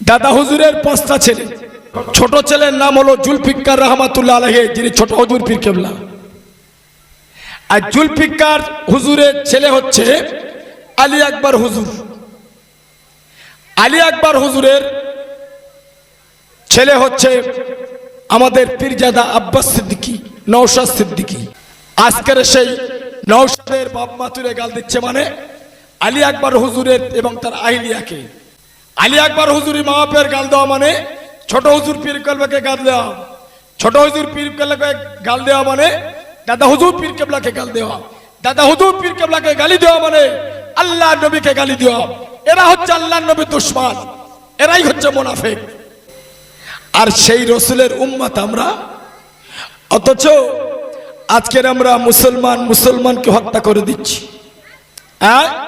দাদা হুজুরের পাঁচটা ছেলে। ছোট ছেলের নাম হলো জুলফিকার রহমাতুল্লাহ আলহে যিনি ছোট হুজুর পীর কেবলা। আর জুলফিকার হুজুরের ছেলে হচ্ছে আলী আকবর হুজুর। আলী আকবর হুজুরের ছেলে হচ্ছে আমাদের পীরজাদা আব্বাস সিদ্দিকী নৌশাদ সিদ্দিকী। আজকের সেই নৌশাদের বাপ মাতুরে গাল দিচ্ছে মানে আলী আকবর হুজুরের এবং তার আহিলিয়াকে। আলী আকবর হুজুরি মা বাপের গাল দেওয়া মানে ছোট হুজুর পীর কলবাকে গাল দেওয়া। ছোট হুজুর পীর কলবাকে গাল দেওয়া মানে দাদা হুজুর পীর কেবলাকে গাল দেওয়া। দাদা হুজুর পীর কেবলাকে গালি দেওয়া মানে আল্লাহ নবীকে গালি দেওয়া। এরা হচ্ছে আল্লাহ নবী দুশ্মন। এরাই হচ্ছে মোনাফেক। আর সেই রসুলের উম্মাত আমরা। অথচ আজকের আমরা মুসলমান মুসলমানকে হত্যা করে দিচ্ছি। হ্যাঁ?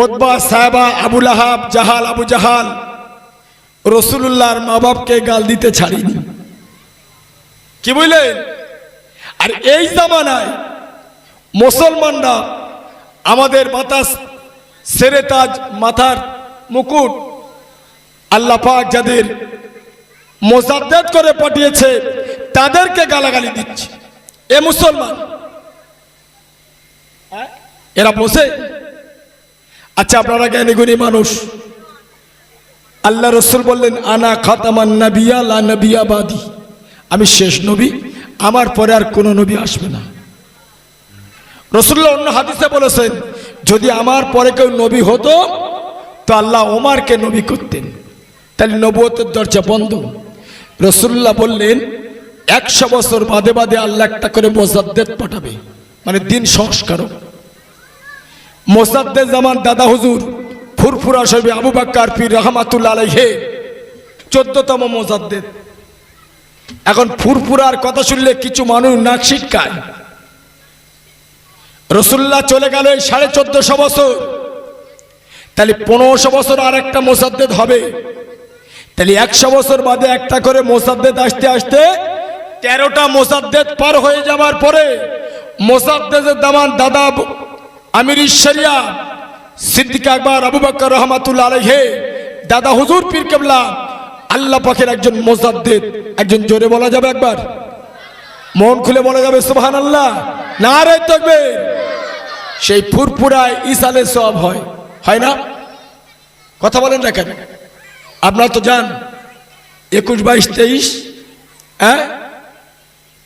ওদবা সাহেবা আবুল আহাব জাহাল আবু জাহাল রসুল্লাহর মা বাপকে গাল দিতে ছাড়িনি। কি বুঝলেন আর এই জামানায় মুসলমানরা আমাদের বাতাস, সেরে তাজ, মাথার মুকুট আল্লাহ পাক যাদের মোসাদ্দেদ করে পাঠিয়েছে, তাদেরকে গালাগালি দিচ্ছে। এ মুসলমান। হ্যাঁ? এরা বসে? আচ্ছা আপনারা জ্ঞানীগুণী মানুষ। আল্লাহ রসুল বললেন, আনা খাতামান নাবিয়া, লা নবিয়া বাদি। আমি শেষ নবী, আমার পরে আর কোনো নবী আসবে না। রসুল্লাহ অন্য হাদিসে বলেছেন, যদি আমার পরে কেউ নবী হতো, তো আল্লাহ ওমারকে নবী করতেন। তাহলে নবুয়তের দরজা বন্ধ। রসুল্লাহ বললেন, একশো বছর বাদে বাদে আল্লাহ একটা করে মোজাদ্দেদ পাঠাবে মানে দিন সংস্কারক। মোসাদ্দে জামান দাদা হুজুর, ফুরফুরা সবি আবু বাক্কার পীর রহমাতুল্লাহ আলাইহে, চোদ্দতম মোজাদ্দেদ এখন ফুরফুরার কথা শুনলে কিছু মানুষ নাক শিক্ষায় রসুল্লাহ চলে গেল এই সাড়ে চোদ্দশো বছর। তাহলে পনেরোশো বছর আর একটা মোসাদ্দেদ হবে। তাহলে একশো বছর বাদে একটা করে মোসাদ্দেদ আসতে আসতে তেরোটা মোসাদ্দেদ পার হয়ে যাওয়ার পরে মোসাদ্দেদের দামান দাদা আমির শরিয়া, সিদ্দিক আকবর, আবু বকর রহমাতুল্লাহ আলাইহে, দাদা হুজুর পীর কেবলা, আল্লাহ পাখের একজন মোসাদ্দেদ একজন জোরে বলা যাবে একবার? মন খুলে বলা যাবে সুবহান আল্লাহ না রে তকবে সেই ফুরফুরায় ইসালে সব হয়। হয় না? কথা বলেন না কেন? আপনারা তো যান একুশ, বাইশ, তেইশ হ্যাঁ?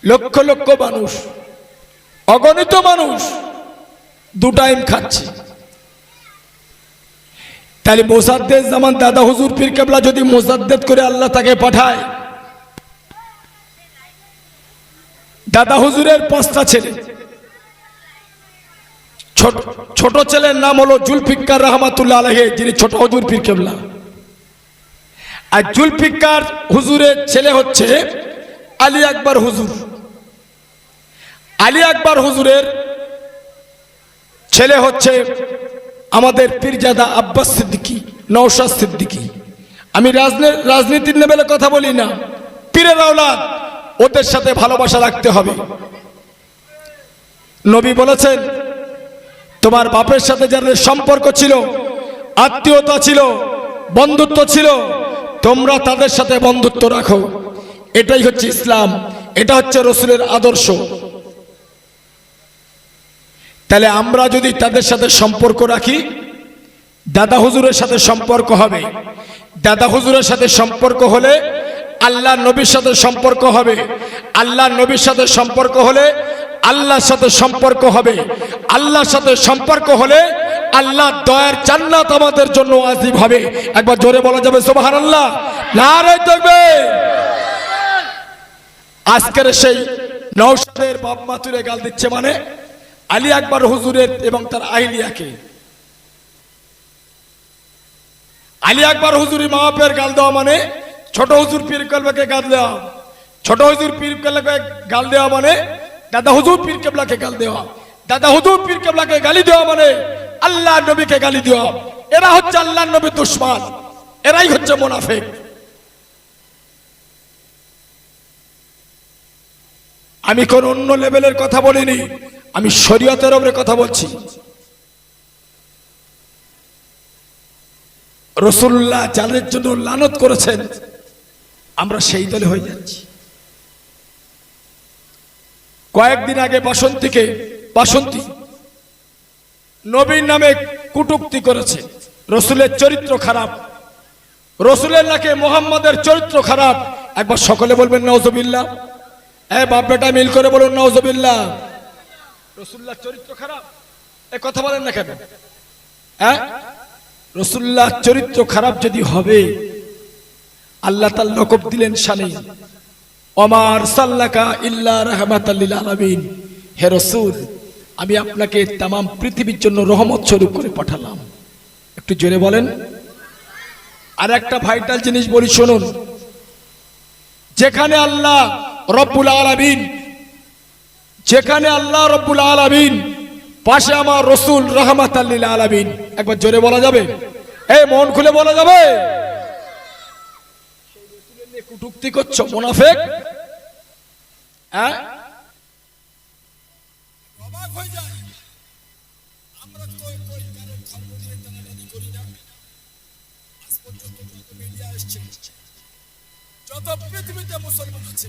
লক্ষ লক্ষ মানুষ, অগণিত মানুষ। দু টাইম খাচ্ছে। তাহলে মোসাদ্দেদ জামান দাদা হুজুর পীর কেবলা যদি মোসাদ্দেদ করে আল্লাহ তাকে পাঠায়। দাদা হুজুরের পাঁচটা ছেলে। ছোট ছোট ছেলের নাম হলো জুলফিকার রহমাতুল্লাহ আলহে যিনি ছোট হুজুর পীর কেবলা। আর জুলফিকার হুজুরের ছেলে হচ্ছে আলী আকবর হুজুর। আলী আকবর হুজুরের ছেলে হচ্ছে আমাদের পীরজাদা আব্বাস সিদ্দিকি নৌশাদ সিদ্দিকি। আমি রাজনে- রাজনীতির লেভেলে কথা বলি না। পীরের আওলাদ, ওদের সাথে ভালোবাসা রাখতে হবে। নবী বলেছেন, তোমার বাপের সাথে যাদের সম্পর্ক ছিল, আত্মীয়তা ছিল, বন্ধুত্ব ছিল, তোমরা তাদের সাথে বন্ধুত্ব রাখো। এটাই হচ্ছে ইসলাম, এটা হচ্ছে রসুলের আদর্শ। তাহলে আমরা যদি তাদের সাথে সম্পর্ক রাখি, দাদা হুজুরের সাথে সম্পর্ক হবে। দাদা হুজুরের সাথে সম্পর্ক হলে আল্লাহ নবীর সাথে সম্পর্ক হবে। আল্লাহ নবীর সাথে সম্পর্ক হলে আল্লাহর সাথে সম্পর্ক হবে। আল্লাহর সাথে সম্পর্ক হলে আল্লাহ দয়ার জান্নাত আমাদের জন্য আজিব হবে। একবার জোরে বলা যাবে সোবাহান আল্লাহ না রে দেখবে আজকের সেই নৌসাদের বাপ মাতুরে গাল দিচ্ছে মানে আলী আকবর হুজুরের এবং তার আহিলিয়াকে। আলী আকবর হুজুরি মা বাপের গাল দেওয়া মানে ছোট হুজুর পীর কেবলাকে গাল দেওয়া। ছোট হুজুর পীর কেবলাকে গাল দেওয়া মানে দাদা হুজুর পীর কেবলাকে গাল দেওয়া। দাদা হুজুর পীর কেবলাকে গালি দেওয়া মানে আল্লাহ নবীকে গালি দেওয়া। এরা হচ্ছে আল্লাহ নবী দুশ্মন। এরাই হচ্ছে মোনাফেক। আমি কোন অন্য লেভেলের কথা বলিনি। আমি শরীয়তের ওপরে কথা বলছি। রসুল্লাহ যাদের জন্য লানত করেছেন, আমরা সেই দলে হয়ে যাচ্ছি। কয়েকদিন আগে বাসন্তীকে, বাসন্তী নবীর নামে কুটুক্তি করেছে। রসুলের চরিত্র খারাপ। রসুলের নাকি মোহাম্মদের চরিত্র খারাপ। একবার সকলে বলবেন নওজবিল্লা এ বাপ বেটা মিল করে বলুন নওজবিল্লা রসুল্লাহ চরিত্র খারাপ? এ কথা বলেন না কেন? হ্যাঁ? রসুল্লাহ চরিত্র খারাপ যদি হবে, আল্লাহ তার লকব দিলেন শানে অমার সাল্লাকা ইল্লা রহমাত আলামিন। হে রসুল, আমি আপনাকে তাম পৃথিবীর জন্য রহমত স্বরূপ করে পাঠালাম। একটু জোরে বলেন। আর একটা ভাইটাল জিনিস বলি, শুনুন। যেখানে আল্লাহ রব্বুল আলামিন যেখানে আল্লাহ রব্বুল আলামিন, পাশে আমার রসুল রহমাত আলামিন। একবার জোরে বলা যাবে? এই মন খুলে বলা যাবে? কুটুক্তি করছ, মোনাফেক? হ্যাঁ? যত পৃথিবীতে মুসলমান আছে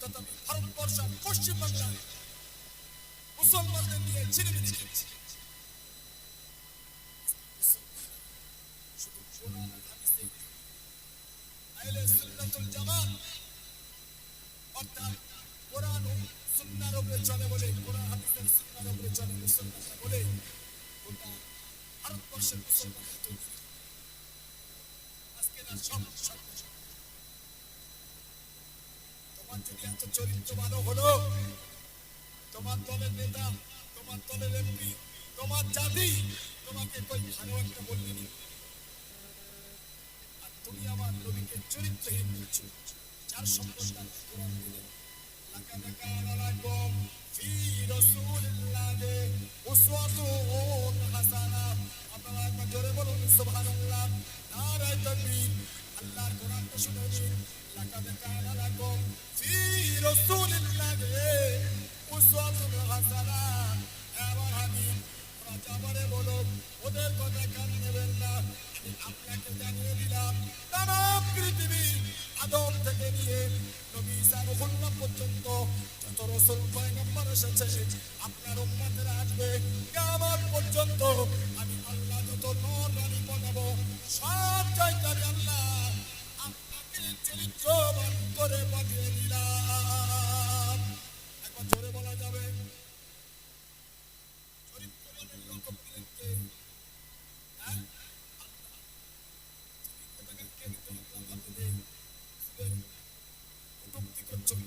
তথা ভারতবর্ষ আর পশ্চিমবাংলায় মুসলমানদের নিয়ে ছিনিমিনি খেলছে। শুধু ভারতবর্ষের মুসলমানরা তৈরি। সব সব সব। চরিত্র ভালো হলো তোমার দলের নেতা তোমার দলের এমপি তোমার জাতি তোমাকে কই ভালো একটা আর তুমি আমার নবীকে চরিত্রহীন বলছো যার সম্পর্কে কোরআন দিলেন লাকাদ কানা লাকুম ফি রাসূলিল্লাহি উসওয়াতুন হাসানা আপনারা একবার জোরে বলুন সুবহানাল্লাহ নারায়ে তাকবীর আল্লাহর কোরআনটা শুনে নিন লাকাদ কানা লাকুম ফি রাসূলিল্লাহি উসওয়াতুন হাসানা এবার হাবিব রাজাবারে বলো ওদের কথা কান নেবেন আপনাকে জানিয়ে দিলাম তাম পৃথিবী আদম থেকে নিয়ে নবী ঈসা পর্যন্ত যত রসুল পয়গম্বর এসেছে আপনার উম্মতের আসবে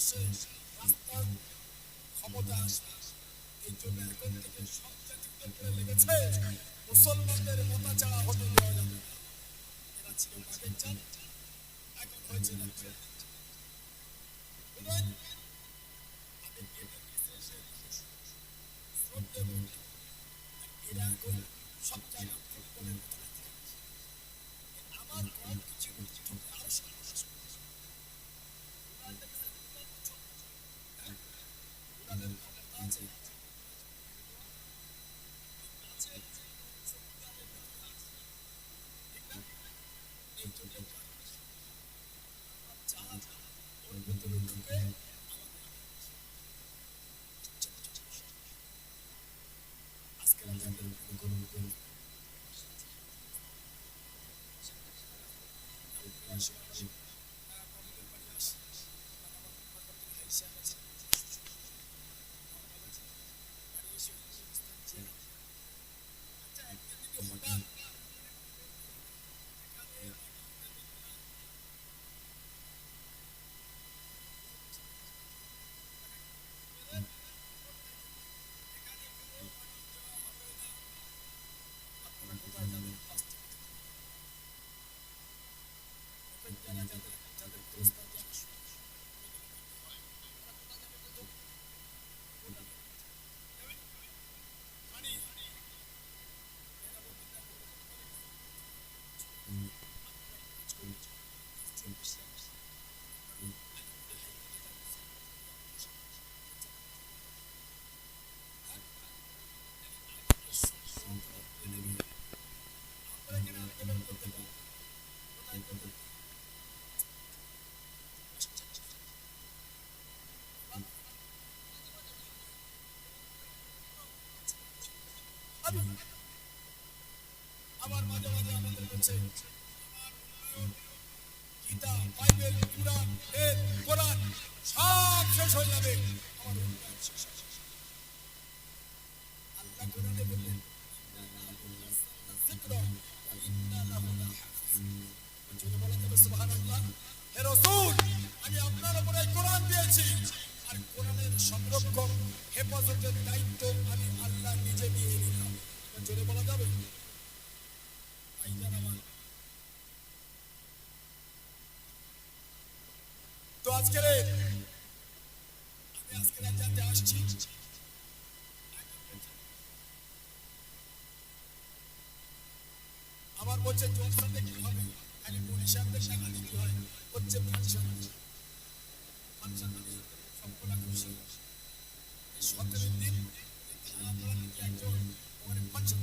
পাশে রাস্তার ক্ষমতা আসবে এই জন্য এখন থেকে সব জাতিকে লেগেছে, মুসলমানদের মাথা চাড়া হতে দেওয়া যাবে এরা ছিল বাঘের জাত এখন হয়েছে এরা এখন সব জায়গায় মতো Thank you. বাইবেল কুরআন বেদ কোরআন সব শেষ হয়ে যাবে। আল্লাহ কোরআনে বললেন আমি আপনার উপরে কোরআন দিয়েছি। আর কোরআনের সংরক্ষণ হেফাজতের দায়িত্ব আমি আল্লাহ নিজে নিয়ে নিলাম। জোরে বলা যাবে? আমার আমার বলছে কি খালি পুলিশানদের টাকা দিতে হয়? হচ্ছে ফাংশন। ফাংশন মানে খুশি। সতেরো দিন একজন ফাংশন।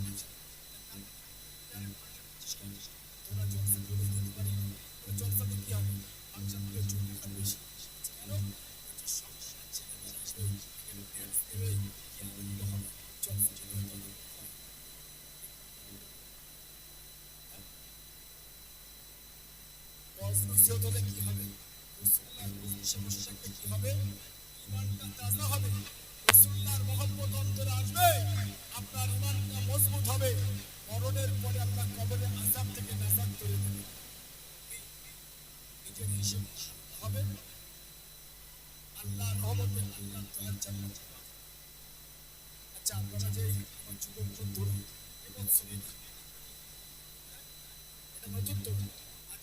নসিহত হলে কি হবে? রাসূলুল্লাহর মজলিসে বসে থাকলে কি হবে? ইমানটা তাজা হবে। রাসূলুল্লাহর মহব্বত অন্তরে আসবে। আপনার ইমানটা মজবুত হবে। মরণের পরে আপনার কবরের আযাব থেকে নাজাত করে দেবে। নিজের হিসেব হবে। আল্লাহর রহমতে আল্লাহর দয়ার জান্নাত আচ্ছা আপনারা যে আমার যুবক বন্ধুরা এবং সুবিধা এটা নতুন তো